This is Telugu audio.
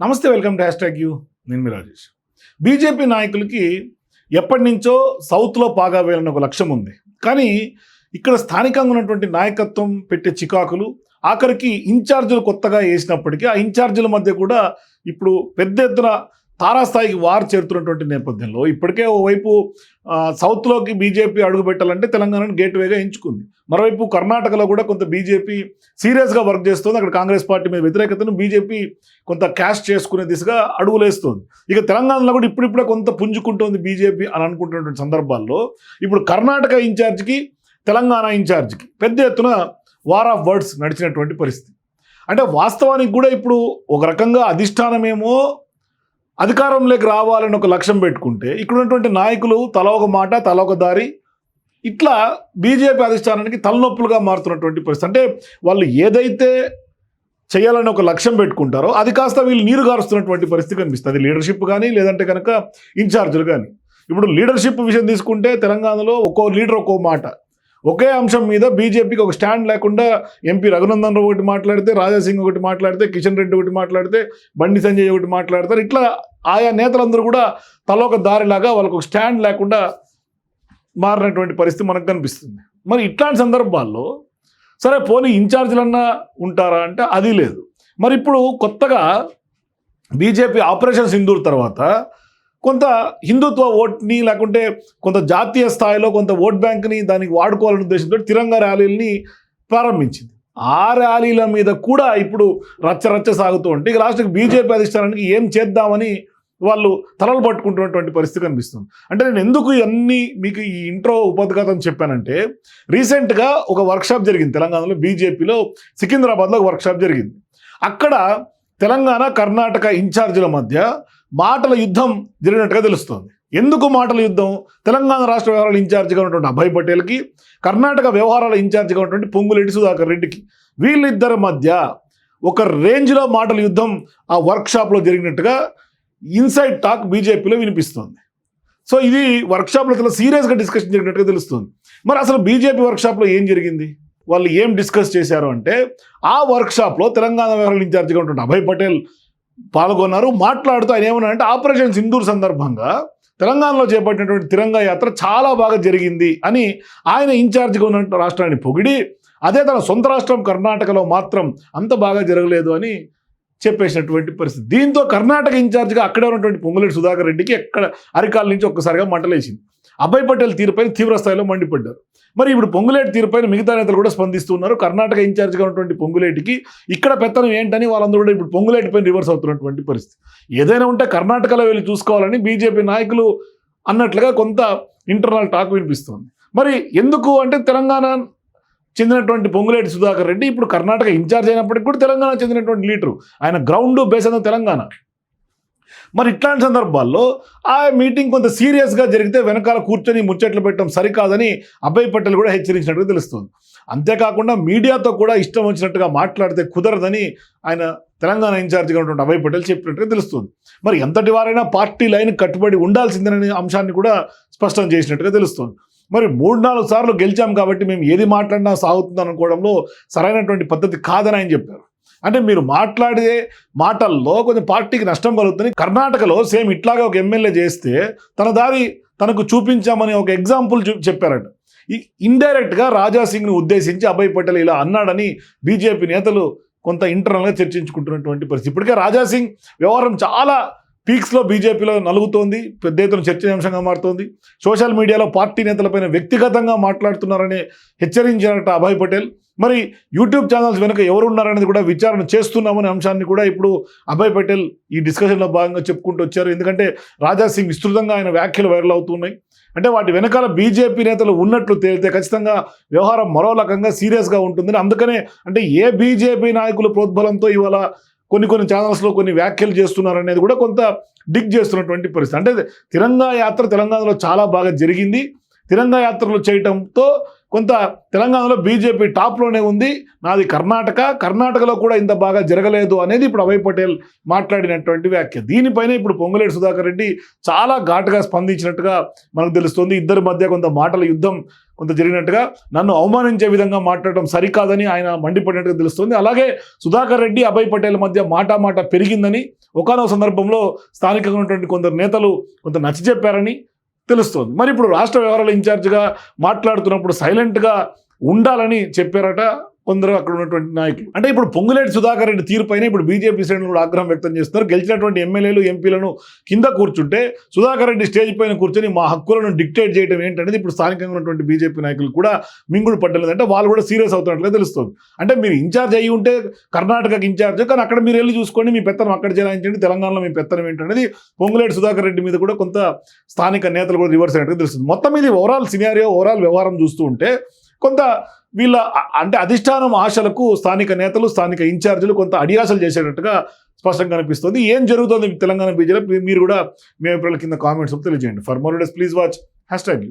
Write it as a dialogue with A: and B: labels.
A: నమస్తే welcome to hash tag you. నేను మీ రాజేష్. బీజేపీ నాయకులకి ఎప్పటి నుంచో సౌత్లో పాగా వేయాలని ఒక లక్ష్యం ఉంది. కానీ ఇక్కడ స్థానికంగా ఉన్నటువంటి నాయకత్వం పెట్టే చికాకులు ఆఖరికి ఇన్ఛార్జీలు కొత్తగా వేసినప్పటికీ ఆ ఇన్ఛార్జీల మధ్య కూడా ఇప్పుడు పెద్ద ఎత్తున తారాస్థాయికి వార్ చేరుతున్నటువంటి నేపథ్యంలో ఇప్పటికే ఓవైపు సౌత్లోకి బీజేపీ అడుగు పెట్టాలంటే తెలంగాణను గేట్వేగా ఎంచుకుంది. మరోవైపు కర్ణాటకలో కూడా కొంత బీజేపీ సీరియస్గా వర్క్ చేస్తుంది. అక్కడ కాంగ్రెస్ పార్టీ మీద వ్యతిరేకతను బీజేపీ కొంత క్యాష్ చేసుకునే దిశగా అడుగులేస్తుంది. ఇక తెలంగాణలో కూడా ఇప్పుడిప్పుడే కొంత పుంజుకుంటోంది బీజేపీ అని అనుకుంటున్నటువంటి సందర్భాల్లో ఇప్పుడు కర్ణాటక ఇన్ఛార్జ్కి తెలంగాణ ఇన్ఛార్జ్కి పెద్ద ఎత్తున వార్ ఆఫ్ వర్డ్స్ నడిచినటువంటి పరిస్థితి. అంటే వాస్తవానికి కూడా ఇప్పుడు ఒక రకంగా అధిష్టానమేమో అధికారంలోకి రావాలని ఒక లక్ష్యం పెట్టుకుంటే ఇక్కడ ఉన్నటువంటి నాయకులు తల ఒక మాట తల ఒక దారి ఇట్లా బీజేపీ అధిష్టానానికి తలనొప్పులుగా మారుతున్నటువంటి పరిస్థితి. అంటే వాళ్ళు ఏదైతే చేయాలని ఒక లక్ష్యం పెట్టుకుంటారో అది కాస్త వీళ్ళు నీరు గారుస్తున్నటువంటి పరిస్థితి కనిపిస్తుంది. లీడర్షిప్ కానీ లేదంటే కనుక ఇన్ఛార్జీలు కానీ. ఇప్పుడు లీడర్షిప్ విషయం తీసుకుంటే తెలంగాణలో ఒక్కో లీడర్ ఒక్కో మాట. ఒకే అంశం మీద బీజేపీకి ఒక స్టాండ్ లేకుండా ఎంపీ రఘునందన్ రావు ఒకటి మాట్లాడితే రాజాసింగ్ ఒకటి మాట్లాడితే కిషన్ రెడ్డి ఒకటి మాట్లాడితే బండి సంజయ్ ఒకటి మాట్లాడతారు. ఇట్లా ఆయా నేతలందరూ కూడా తలొక దారిలాగా వాళ్ళకు ఒక స్టాండ్ లేకుండా మారినటువంటి పరిస్థితి మనకు కనిపిస్తుంది. మరి ఇట్లాంటి సందర్భాల్లో సరే పోనీ ఇన్ఛార్జీలన్నా ఉంటారా అంటే అది లేదు. మరి ఇప్పుడు కొత్తగా బీజేపీ ఆపరేషన్ సింధూర్ తర్వాత కొంత హిందుత్వ ఓట్ని లేకుంటే కొంత జాతీయ స్థాయిలో కొంత ఓట్ బ్యాంక్ని దానికి వాడుకోవాలనే ఉద్దేశంతో తిరంగా ర్యాలీల్ని ప్రారంభించింది. ఆ ర్యాలీల మీద కూడా ఇప్పుడు రచ్చ రచ్చ సాగుతూ ఉంటే ఇక లాస్ట్కి బీజేపీ అధిష్టానానికి ఏం చేద్దామని వాళ్ళు తలలు పట్టుకుంటున్నటువంటి పరిస్థితి కనిపిస్తుంది. అంటే నేను ఎందుకు ఇవన్నీ మీకు ఈ ఇంట్రో ఉపద్ఘాతం చెప్పానంటే రీసెంట్గా ఒక వర్క్షాప్ జరిగింది తెలంగాణలో బీజేపీలో సికింద్రాబాద్లో ఒక వర్క్షాప్ జరిగింది. అక్కడ తెలంగాణ కర్ణాటక ఇన్ఛార్జీల మధ్య మాటల యుద్ధం జరిగినట్టుగా తెలుస్తోంది. ఎందుకు మాటల యుద్ధం? తెలంగాణ రాష్ట్ర వ్యవహారాల ఇన్ఛార్జిగా ఉన్నటువంటి అభయ్ పటేల్కి కర్ణాటక వ్యవహారాల ఇన్ఛార్జిగా ఉన్నటువంటి పొంగులెడ్డి సుధాకర్ రెడ్డికి వీళ్ళిద్దరి మధ్య ఒక రేంజ్లో మాటల యుద్ధం ఆ వర్క్షాప్లో జరిగినట్టుగా ఇన్సైడ్ టాక్ బీజేపీలో వినిపిస్తోంది. సో ఇది వర్క్షాప్లో చాలా సీరియస్గా డిస్కషన్ జరిగినట్టుగా తెలుస్తుంది. మరి అసలు బీజేపీ వర్క్షాప్లో ఏం జరిగింది? వాళ్ళు ఏం డిస్కస్ చేశారు అంటే ఆ వర్క్షాప్లో తెలంగాణ వ్యవహారాల ఇన్ఛార్జిగా ఉన్నటువంటి అభయ్ పటేల్ పాల్గొన్నారు మాట్లాడుతూ ఆయన ఏమన్నా అంటే ఆపరేషన్ సింధూర్ సందర్భంగా తెలంగాణలో చేపట్టినటువంటి తిరంగా యాత్ర చాలా బాగా జరిగింది అని ఆయన ఇన్ఛార్జిగా ఉన్న రాష్ట్రాన్ని పొగిడి అదే తన సొంత రాష్ట్రం కర్ణాటకలో మాత్రం అంత బాగా జరగలేదు అని చెప్పేసినటువంటి పరిస్థితి. దీంతో కర్ణాటక ఇన్ఛార్జిగా అక్కడే ఉన్నటువంటి పొంగులేటి సుధాకర్ రెడ్డికి ఎక్కడ అరికాల నుంచి ఒక్కసారిగా మంటలేసింది. అభయ్ పటేల్ తీరుపైన తీవ్ర స్థాయిలో మండిపడ్డారు. మరి ఇప్పుడు పొంగులేటి తీరుపైన మిగతా నేతలు కూడా స్పందిస్తున్నారు. కర్ణాటక ఇన్ఛార్జ్గా ఉన్నటువంటి పొంగులేటికి ఇక్కడ పెత్తనం ఏంటని వాళ్ళందరూ కూడా ఇప్పుడు పొంగులేటి పైన రివర్స్ అవుతున్నటువంటి పరిస్థితి. ఏదైనా ఉంటే కర్ణాటకలో వెళ్ళి చూసుకోవాలని బీజేపీ నాయకులు అన్నట్లుగా కొంత ఇంటర్నల్ టాక్ వినిపిస్తోంది. మరి ఎందుకు అంటే తెలంగాణ చెందినటువంటి పొంగులేటి సుధాకర్ రెడ్డి ఇప్పుడు కర్ణాటక ఇన్ఛార్జ్ అయినప్పటికీ కూడా తెలంగాణ చెందినటువంటి లీడరు. ఆయన గ్రౌండ్ బేస్ అయిన తెలంగాణ. మరి ఇట్లాంటి సందర్భాల్లో ఆ మీటింగ్ కొంత సీరియస్గా జరిగితే వెనకాల కూర్చొని ముచ్చట్లు పెట్టడం సరికాదని అభయ్ పటేల్ కూడా హెచ్చరించినట్టుగా తెలుస్తుంది. అంతేకాకుండా మీడియాతో కూడా ఇష్టం వచ్చినట్టుగా మాట్లాడితే కుదరదని ఆయన తెలంగాణ ఇన్ఛార్జిగా ఉన్నటువంటి అభయ్ పటేల్ చెప్పినట్టుగా తెలుస్తుంది. మరి ఎంతటి వారైనా పార్టీ లైన్ కట్టుబడి ఉండాల్సిందనే అంశాన్ని కూడా స్పష్టం చేసినట్టుగా తెలుస్తుంది. మరి మూడు నాలుగు సార్లు గెలిచాం కాబట్టి మేము ఏది మాట్లాడినా సాగుతుంది అనుకోవడంలో సరైనటువంటి పద్ధతి కాదని ఆయన చెప్పారు. అంటే మీరు మాట్లాడే మాటల్లో కొంచెం పార్టీకి నష్టం కలుగుతుంది. కర్ణాటకలో సేమ్ ఇట్లాగే ఒక ఎమ్మెల్యే చేస్తే తన దారి తనకు చూపించామని ఒక ఎగ్జాంపుల్ చూ చెప్పారట. ఈ ఇండైరెక్ట్గా రాజాసింగ్ని ఉద్దేశించి అభయ్ పటేల్ ఇలా అన్నాడని బీజేపీ నేతలు కొంత ఇంటర్నల్గా చర్చించుకుంటున్నటువంటి పరిస్థితి. ఇప్పటికే రాజా సింగ్ వ్యవహారం చాలా పీక్స్లో బీజేపీలో నలుగుతోంది. పెద్ద ఎత్తున చర్చనీయాంశంగా మారుతోంది. సోషల్ మీడియాలో పార్టీ నేతలపైన వ్యక్తిగతంగా మాట్లాడుతున్నారని హెచ్చరించారట అభయ్ పటేల్. మరి యూట్యూబ్ ఛానల్స్ వెనుక ఎవరు ఉన్నారనేది కూడా విచారణ చేస్తున్నామనే అంశాన్ని కూడా ఇప్పుడు అభయ్ పటేల్ ఈ డిస్కషన్లో భాగంగా చెప్పుకుంటూ వచ్చారు. ఎందుకంటే రాజా సింగ్ విస్తృతంగా ఆయన వ్యాఖ్యలు వైరల్ అవుతున్నాయి. అంటే వాటి వెనకాల బీజేపీ నేతలు ఉన్నట్లు తేలితే ఖచ్చితంగా వ్యవహారం మరో రకంగా సీరియస్గా ఉంటుందని. అందుకనే అంటే ఏ బీజేపీ నాయకుల ప్రోద్బలంతో ఇవాళ కొన్ని కొన్ని ఛానల్స్లో కొన్ని వ్యాఖ్యలు చేస్తున్నారు అనేది కూడా కొంత డిగ్ చేస్తున్నటువంటి పరిస్థితి. అంటే తిరంగా యాత్ర తెలంగాణలో చాలా బాగా జరిగింది. తిరంగా యాత్రలు చేయటంతో కొంత తెలంగాణలో బీజేపీ టాప్లోనే ఉంది. నాది కర్ణాటక. కర్ణాటకలో కూడా ఇంత బాగా జరగలేదు అనేది ఇప్పుడు అభయ్ పటేల్ మాట్లాడినటువంటి వ్యాఖ్య. దీనిపైన ఇప్పుడు పొంగులేటి సుధాకర్ రెడ్డి చాలా ఘాటుగా స్పందించినట్టుగా మనకు తెలుస్తుంది. ఇద్దరి మధ్య కొంత మాటల యుద్ధం కొంత జరిగినట్టుగా నన్ను అవమానించే విధంగా మాట్లాడడం సరికాదని ఆయన మండిపడినట్టుగా తెలుస్తుంది. అలాగే సుధాకర్ రెడ్డి అభయ్ పటేల్ మధ్య మాట మాట పెరిగిందని ఒకనొక సందర్భంలో స్థానికంగా ఉన్నటువంటి కొందరు నేతలు కొంత నచ్చజెప్పారని తెలుస్తోంది. మరి ఇప్పుడు రాష్ట్ర వ్యవహారాల ఇన్ఛార్జిగా మాట్లాడుతున్నప్పుడు సైలెంట్గా ఉండాలని చెప్పారట కొందరు అక్కడ ఉన్నటువంటి నాయకులు. అంటే ఇప్పుడు పొంగులేటి సుధాకర్ రెడ్డి తీరుపైన ఇప్పుడు బీజేపీ శ్రేణులు కూడా ఆగ్రహం వ్యక్తం చేస్తున్నారు. గెలిచినటువంటి ఎమ్మెల్యేలు ఎంపీలను కింద కూర్చుంటే సుధాకర్ రెడ్డి స్టేజ్ పైన కూర్చొని మా హక్కులను డిక్టేట్ చేయడం ఏంటనేది ఇప్పుడు స్థానికంగా ఉన్నటువంటి బీజేపీ నాయకులు కూడా మింగుడు పడ్డలేదు అంటే వాళ్ళు కూడా సీరియస్ అవుతున్నట్లుగా తెలుస్తుంది. అంటే మీరు ఇన్ఛార్జ్ అయ్యి ఉంటే కర్ణాటకకి ఇన్ఛార్జ్ కానీ అక్కడ మీరు వెళ్ళి చూసుకోండి మీ పెత్తనం అక్కడ చేయించండి తెలంగాణలో మీ పెత్తనం ఏంటనేది పొంగులేటి సుధాకర్ రెడ్డి మీద కూడా కొంత స్థానిక నేతలు కూడా రివర్స్ అయినట్టుగా తెలుస్తుంది. మొత్తం ఇది ఓవరాల్ సినారియో ఓవరాల్ వ్యవహారం చూస్తూ ఉంటే కొంత వీళ్ళ అంటే అధిష్టానం ఆశలకు స్థానిక నేతలు స్థానిక ఇన్ఛార్జీలు కొంత అడియాసలు చేసేటట్టుగా స్పష్టంగా కనిపిస్తుంది. ఏం జరుగుతుంది తెలంగాణ బీజేపీ? మీరు కూడా మీ అభిప్రాయాల కింద కామెంట్స్ తెలియజేయండి. For more days please watch hashtag